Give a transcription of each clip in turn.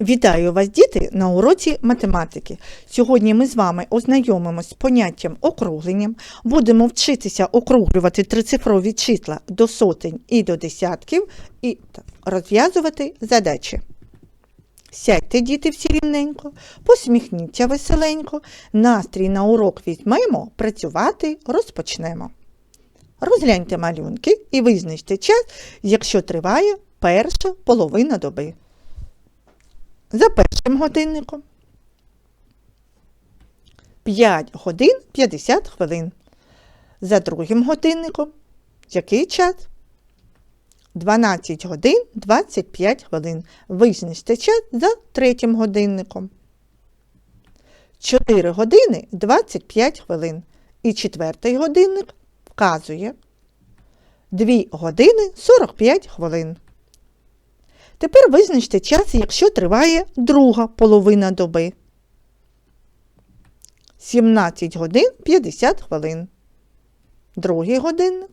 Вітаю вас, діти, на уроці математики. Сьогодні ми з вами ознайомимось з поняттям округленням, будемо вчитися округлювати трицифрові числа до сотень і до десятків і розв'язувати задачі. Сядьте, діти, всі рівненько, посміхніться веселенько, настрій на урок візьмемо, працювати розпочнемо. Розгляньте малюнки і визначте час, якщо триває перша половина доби. За першим годинником 5 годин 50 хвилин. За другим годинником який час? 12 годин 25 хвилин. Визначте час за третім годинником. 4 години 25 хвилин. І четвертий годинник вказує 2 години 45 хвилин. Тепер визначте час, якщо триває друга половина доби. 17 годин 50 хвилин. Другий годинник.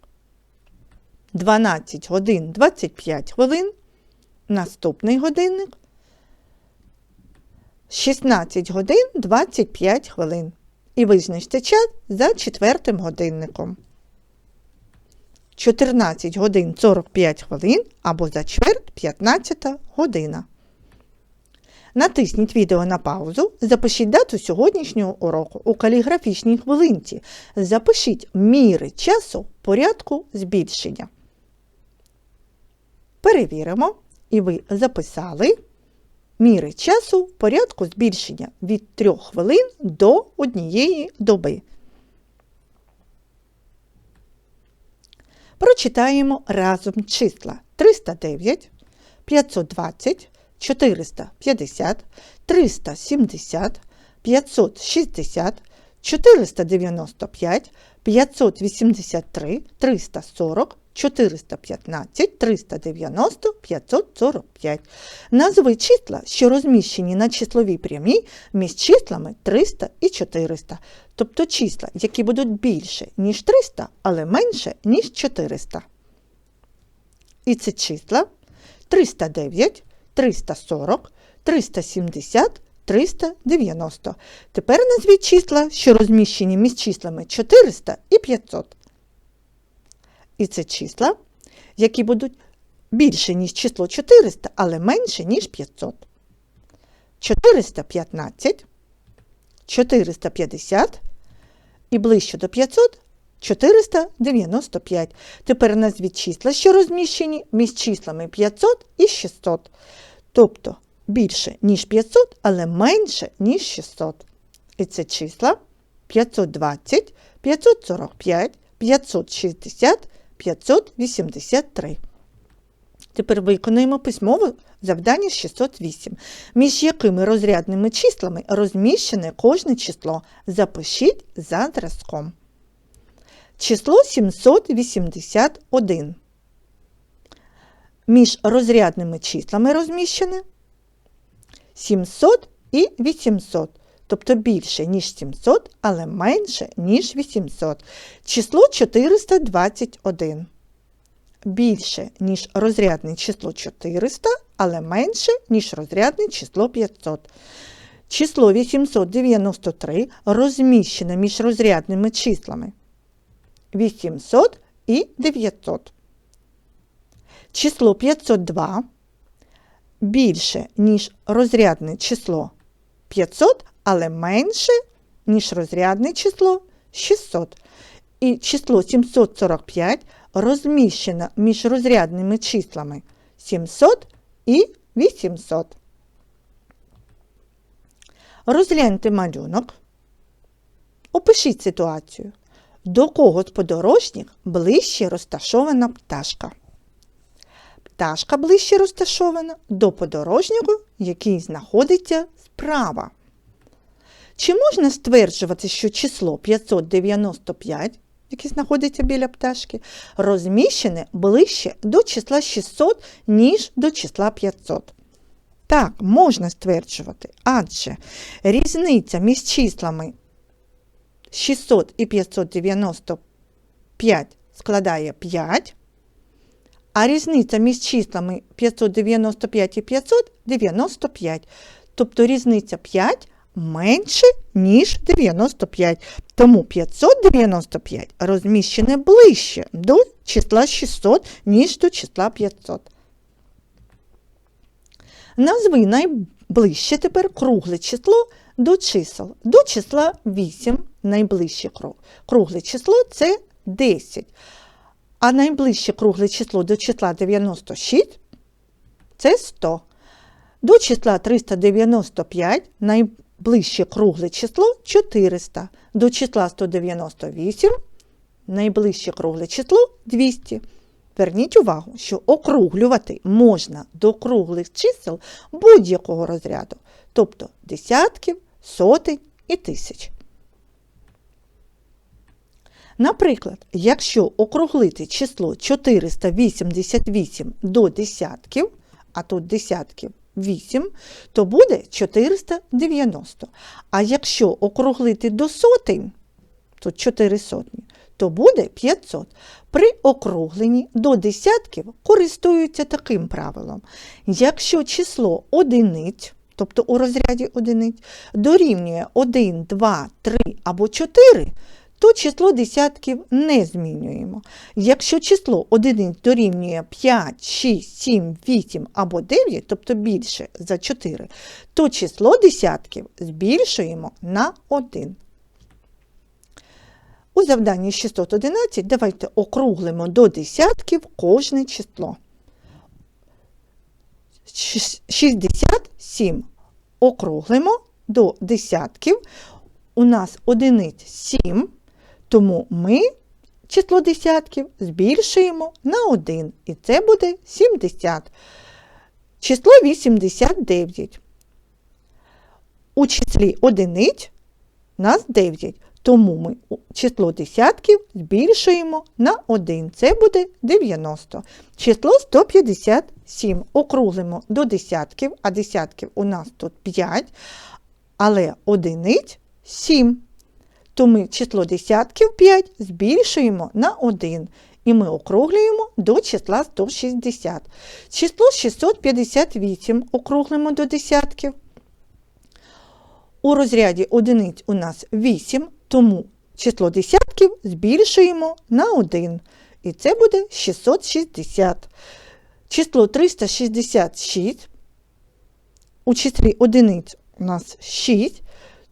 12 годин 25 хвилин. Наступний годинник. 16 годин 25 хвилин. І визначте час за четвертим годинником. 14 годин 45 хвилин або за чверть 15 година. Натисніть відео на паузу, запишіть дату сьогоднішнього уроку у каліграфічній хвилинці. Запишіть міри часу порядку збільшення. Перевіримо, і ви записали міри часу порядку збільшення від 3 хвилин до однієї доби. Прочитаємо разом числа. 309, 520, 450, 370, 560, 495, 583, 340, 415, 390, 545. Назви числа, що розміщені на числовій прямій між числами 300 і 400. Тобто числа, які будуть більше, ніж 300, але менше, ніж 400. І це числа 309, 340, 370, 390. Тепер назвіть числа, що розміщені між числами 400 і 500. І це числа, які будуть більше, ніж число 400, але менше, ніж 500. 415, 450 і ближче до 500 495. Тепер назвіть числа, що розміщені між числами 500 і 600. Тобто більше, ніж 500, але менше, ніж 600. І це числа 520, 545, 560, 583. Тепер виконуємо письмове завдання 608, між якими розрядними числами розміщене кожне число. Запишіть за зразком. Число 781. Між розрядними числами розміщене 700 і 800. Тобто більше, ніж 700, але менше, ніж 800. Число 421. Більше, ніж розрядне число 400, але менше, ніж розрядне число 500. Число 893 розміщене між розрядними числами 800 і 900. Число 502 більше, ніж розрядне число 500, але менше, ніж розрядне число 600. І число 745 розміщено між розрядними числами 700 і 800. Розгляньте малюнок. Опишіть ситуацію. До кого з подорожніх ближче розташована пташка. Пташка ближче розташована до подорожнього, який знаходиться справа. Чи можна стверджувати, що число 595, яке знаходиться біля пташки, розміщене ближче до числа 600, ніж до числа 500? Так, можна стверджувати, адже різниця між числами 600 і 595 складає 5, А різниця між числами 595 і 500 – 95. Тобто різниця 5 менше, ніж 95. Тому 595 розміщене ближче до числа 600, ніж до числа 500. Назви найближче тепер кругле число до чисел. До числа 8 найближче кру- кругле число це 10. А найближче кругле число до числа 96 це 100. До числа 395 найближче кругле число 400. До числа 198 найближче кругле число 200. Верніть увагу, що округлювати можна до круглих чисел будь-якого розряду, тобто десятків, сотень і тисяч. Наприклад, якщо округлити число 488 до десятків, а тут десятків 8, то буде 490. А якщо округлити до сотень, тут 4 сотні, то буде 500. При округленні до десятків користуються таким правилом. Якщо число одиниць, тобто у розряді одиниць, дорівнює 1, 2, 3 або 4, то число десятків не змінюємо. Якщо число одиниць дорівнює 5, 6, 7, 8 або 9, тобто більше за 4, то число десятків збільшуємо на 1. У завданні 611 давайте округлимо до десятків кожне число. 67 округлимо до десятків. У нас одиниць 7, тому ми число десятків збільшуємо на 1, і це буде 70. Число 89. У числі одиниць нас 9, тому ми число десятків збільшуємо на 1. Це буде 90. Число 157 округлимо до десятків, а десятків у нас тут 5, але одиниць 7. То ми число десятків 5 збільшуємо на 1. І ми округлюємо до числа 160. Число 658 округлимо до десятків. У розряді одиниць у нас 8, тому число десятків збільшуємо на 1. І це буде 660. Число 366. У числі одиниць у нас 6,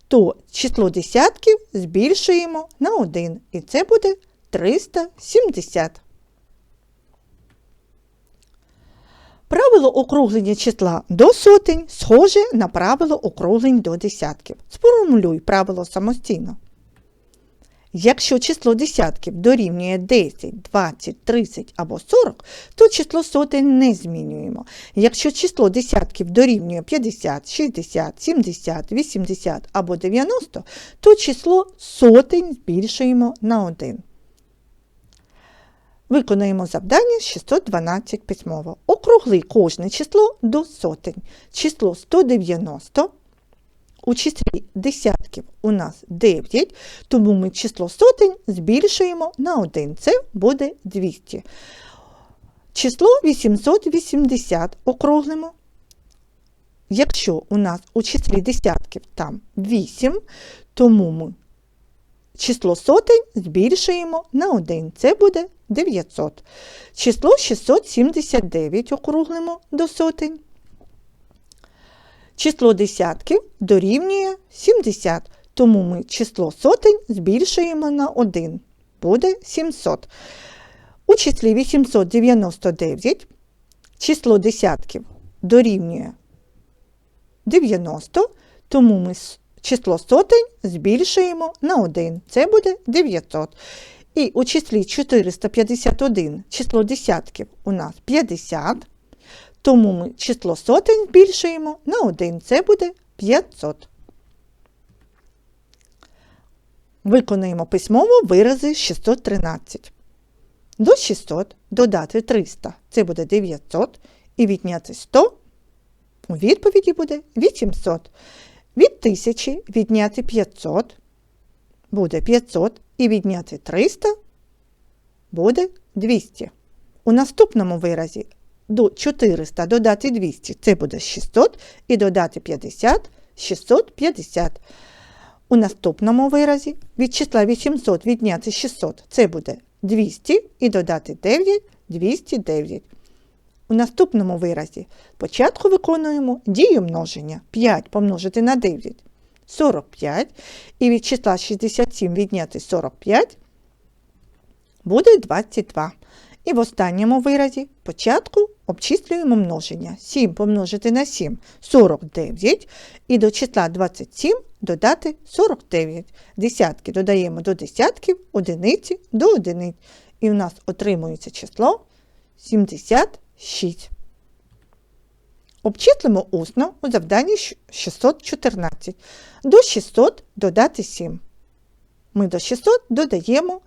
то число десятків збільшуємо на 1. І це буде 370. Правило округлення числа до сотень схоже на правило округлень до десятків. Сформулюй правило самостійно. Якщо число десятків дорівнює 10, 20, 30 або 40, то число сотень не змінюємо. Якщо число десятків дорівнює 50, 60, 70, 80 або 90, то число сотень збільшуємо на 1. Виконаємо завдання 612 письмово. Округли кожне число до сотень. Число 190. У числі десятків у нас 9, тому ми число сотень збільшуємо на 1. Це буде 200. Число 880 округлимо. Якщо у нас у числі десятків там 8, тому ми число сотень збільшуємо на 1. Це буде 900. Число 679 округлимо до сотень. Число десятків дорівнює 70, тому ми число сотень збільшуємо на 1. Буде 700. У числі 899 число десятків дорівнює 90, тому ми число сотень збільшуємо на 1. Це буде 900. І у числі 451 число десятків у нас 50, тому ми число сотень збільшуємо на 1. Це буде 500. Виконуємо письмово вирази 613. До 600 додати 300 це буде 900. І відняти 100 у відповіді буде 800. Від 1000 відняти 500 буде 500. І відняти 300 буде 200. У наступному виразі до 400 додати 200 це буде 600 і додати 50 650. У наступному виразі від числа 800 відняти 600 це буде 200 і додати 9 209. У наступному виразі спочатку виконуємо дію множення 5 помножити на 9 45 і від числа 67 відняти 45 буде 22. І в останньому виразі початку обчислюємо множення. 7 помножити на 7 49 і до числа 27 додати 49. Десятки додаємо до десятків, одиниці до одиниць. І у нас отримується число 76. Обчислимо усно у завданні 614. До 600 додати 7. Ми до 600 додаємо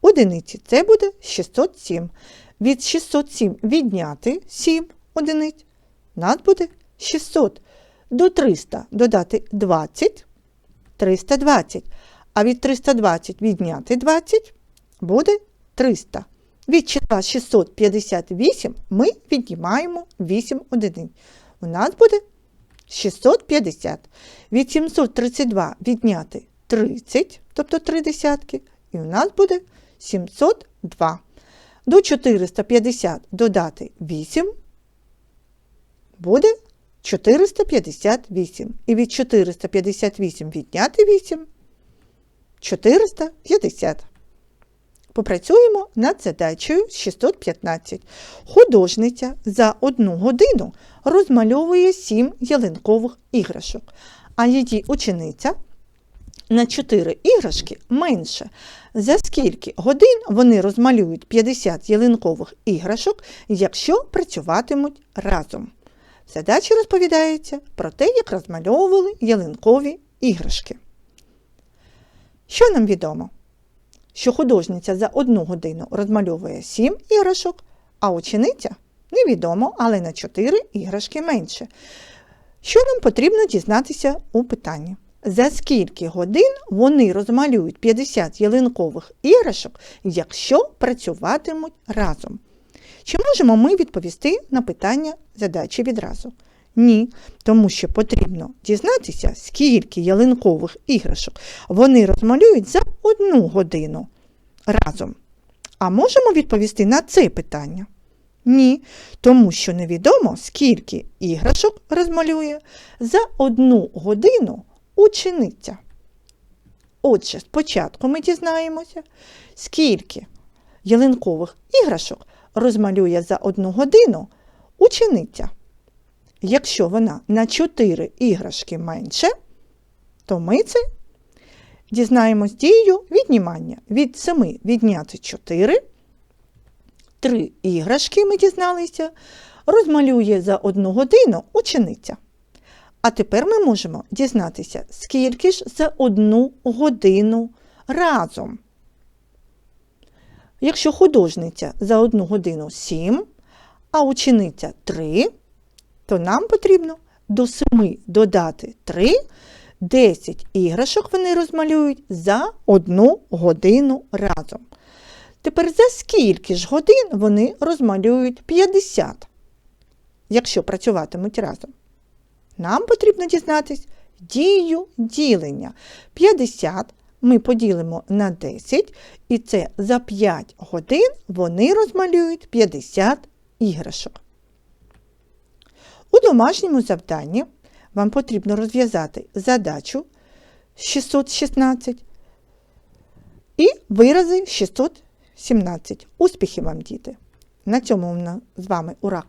одиниці. Це буде 607. Від 607 відняти 7 одиниць. Нас буде 600. До 300 додати 20, 320. А від 320 відняти 20 буде 300. Від числа 658 ми віднімаємо 8 одиниць. У нас буде 650. Від 732 відняти 30, тобто 3 десятки, і у нас буде 702. До 450 додати 8 буде 458. І від 458 відняти 8 450. Попрацюємо над задачею 615. Художниця за одну годину розмальовує 7 ялинкових іграшок, а її учениця на 4 іграшки менше. За скільки годин вони розмалюють 50 ялинкових іграшок, якщо працюватимуть разом? В задачі розповідається про те, як розмальовували ялинкові іграшки. Що нам відомо? Що художниця за одну годину розмальовує 7 іграшок, а учениця невідомо, але на 4 іграшки менше. Що нам потрібно дізнатися у питанні? За скільки годин вони розмалюють 50 ялинкових іграшок, якщо працюватимуть разом? Чи можемо ми відповісти на питання задачі відразу? Ні, тому що потрібно дізнатися, скільки ялинкових іграшок вони розмалюють за одну годину разом. А можемо відповісти на це питання? Ні, тому що невідомо, скільки іграшок розмалює за одну годину учениця. Отже, спочатку ми дізнаємося, скільки ялинкових іграшок розмалює за одну годину учениця. Якщо вона на 4 іграшки менше, то ми це дізнаємось дією віднімання. Від 7 відняти 4, 3 іграшки ми дізналися, розмалює за одну годину учениця. А тепер ми можемо дізнатися, скільки ж за одну годину разом. Якщо художниця за одну годину 7, а учениця 3, то нам потрібно до 7 додати 3, 10 іграшок вони розмалюють за одну годину разом. Тепер за скільки ж годин вони розмалюють 50, якщо працюватимуть разом? Нам потрібно дізнатись дію ділення. 50 ми поділимо на 10, і це за 5 годин вони розмалюють 50 іграшок. У домашньому завданні вам потрібно розв'язати задачу 616 і вирази 617. Успіхів вам, діти! На цьому ми з вами урок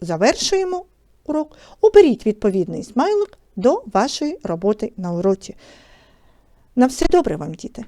завершуємо урок. Оберіть відповідний смайлик до вашої роботи на уроці. На все добре вам, діти!